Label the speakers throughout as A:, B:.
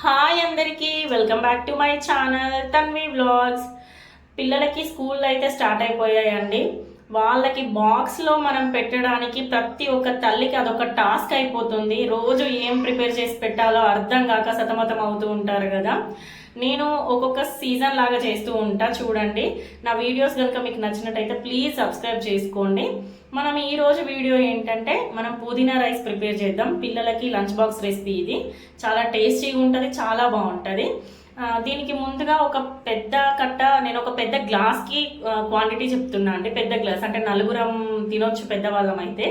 A: Hi అందరికీ welcome back to my channel Tanvi vlogs. పిల్లలకి school అయితే స్టార్ట్ అయిపోయాయండి. వాళ్ళకి బాక్స్లో మనం పెట్టడానికి ప్రతి ఒక్క తల్లికి అదొక టాస్క్ అయిపోతుంది. రోజు ఏం ప్రిపేర్ చేసి పెట్టాలో అర్థం కాక సతమతం అవుతూ ఉంటారు కదా. నేను ఒక్కొక్క సీజన్ లాగా చేస్తూ ఉంటా చూడండి. నా వీడియోస్ కనుక మీకు నచ్చినట్టయితే ప్లీజ్ సబ్స్క్రైబ్ చేసుకోండి. మనం ఈరోజు వీడియో ఏంటంటే మనం పుదీనా రైస్ ప్రిపేర్ చేద్దాం. పిల్లలకి లంచ్ బాక్స్ రెసిపీ ఇది. చాలా టేస్టీగా ఉంటుంది చాలా బాగుంటుంది. దీనికి ముందుగా ఒక పెద్ద కట్ట నేను ఒక పెద్ద గ్లాస్కి క్వాంటిటీ చెప్తున్నా. అండి పెద్ద గ్లాస్ అంటే నలుగురం తినొచ్చు పెద్దవాళ్ళం అయితే.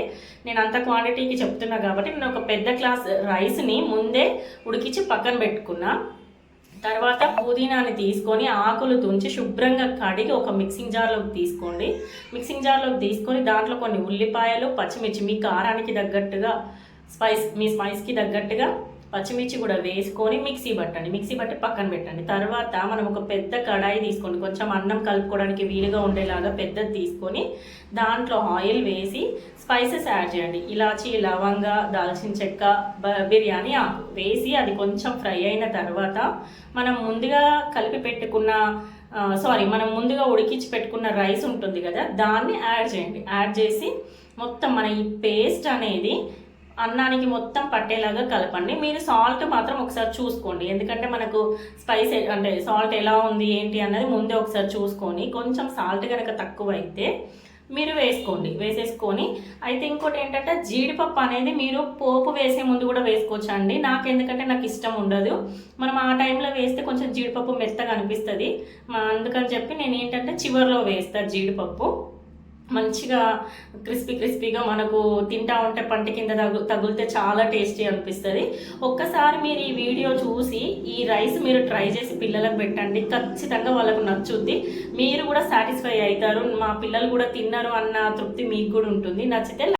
A: నేను అంత క్వాంటిటీకి చెప్తున్నా కాబట్టి నేను ఒక పెద్ద గ్లాస్ రైస్ని ముందే ఉడికించి పక్కన పెట్టుకున్నా. తర్వాత పుదీనాని తీసుకొని ఆకులు తుంచి శుభ్రంగా కడిగి ఒక మిక్సింగ్ జార్లోకి తీసుకోండి. మిక్సింగ్ జార్లోకి తీసుకొని దాంట్లో కొన్ని ఉల్లిపాయలు పచ్చిమిర్చి మీ కారానికి తగ్గట్టుగా స్పైస్ మీ స్పైస్కి తగ్గట్టుగా పచ్చిమిర్చి కూడా వేసుకొని మిక్సీ పట్టండి. మిక్సీ పట్టి పక్కన పెట్టండి. తర్వాత మనం ఒక పెద్ద కడాయి తీసుకోండి. కొంచెం అన్నం కలుపుకోవడానికి వీలుగా ఉండేలాగా పెద్దది తీసుకొని దాంట్లో ఆయిల్ వేసి స్పైసెస్ యాడ్ చేయండి. ఇలాచి లవంగ దాల్చిన చెక్క బ- బిర్యానీ ఆకు వేసి అది కొంచెం ఫ్రై అయిన తర్వాత మనం ముందుగా కలిపి పెట్టుకున్న సారీ మనం ముందుగా ఉడికించి పెట్టుకున్న రైస్ ఉంటుంది కదా దాన్ని యాడ్ చేయండి. యాడ్ చేసి మొత్తం మన ఈ పేస్ట్ అనేది అన్నానికి మొత్తం పట్టేలాగా కలపండి. మీరు సాల్ట్ మాత్రం ఒకసారి చూసుకోండి. ఎందుకంటే మనకు స్పైస్ అంటే సాల్ట్ ఎలా ఉంది ఏంటి అన్నది ముందే ఒకసారి చూసుకొని కొంచెం సాల్ట్ కనుక తక్కువ అయితే మీరు వేసుకోండి. వేసేసుకొని అయితే ఇంకోటి ఏంటంటే జీడిపప్పు అనేది మీరు పోపు వేసే ముందు కూడా వేసుకోవచ్చు అండి నాకు ఎందుకంటే నాకు ఇష్టం ఉండదు. మనం ఆ టైంలో వేస్తే కొంచెం జీడిపప్పు మెత్తగా అనిపిస్తుంది. మా- అందుకని చెప్పి నేను ఏంటంటే చివరిలో వేస్తాను జీడిపప్పు. మంచిగా క్రిస్పీ క్రిస్పీగా మనకు తింటా ఉంటే పంట కింద తగు తగిలితే చాలా టేస్టీ అనిపిస్తుంది. ఒక్కసారి మీరు ఈ వీడియో చూసి ఈ రైస్ మీరు ట్రై చేసి పిల్లలకు పెట్టండి. ఖచ్చితంగా వాళ్ళకు నచ్చుద్ది. మీరు కూడా సాటిస్ఫై అవుతారు. మా పిల్లలు కూడా తిన్నారు అన్న తృప్తి మీకు కూడా ఉంటుంది. నచ్చితే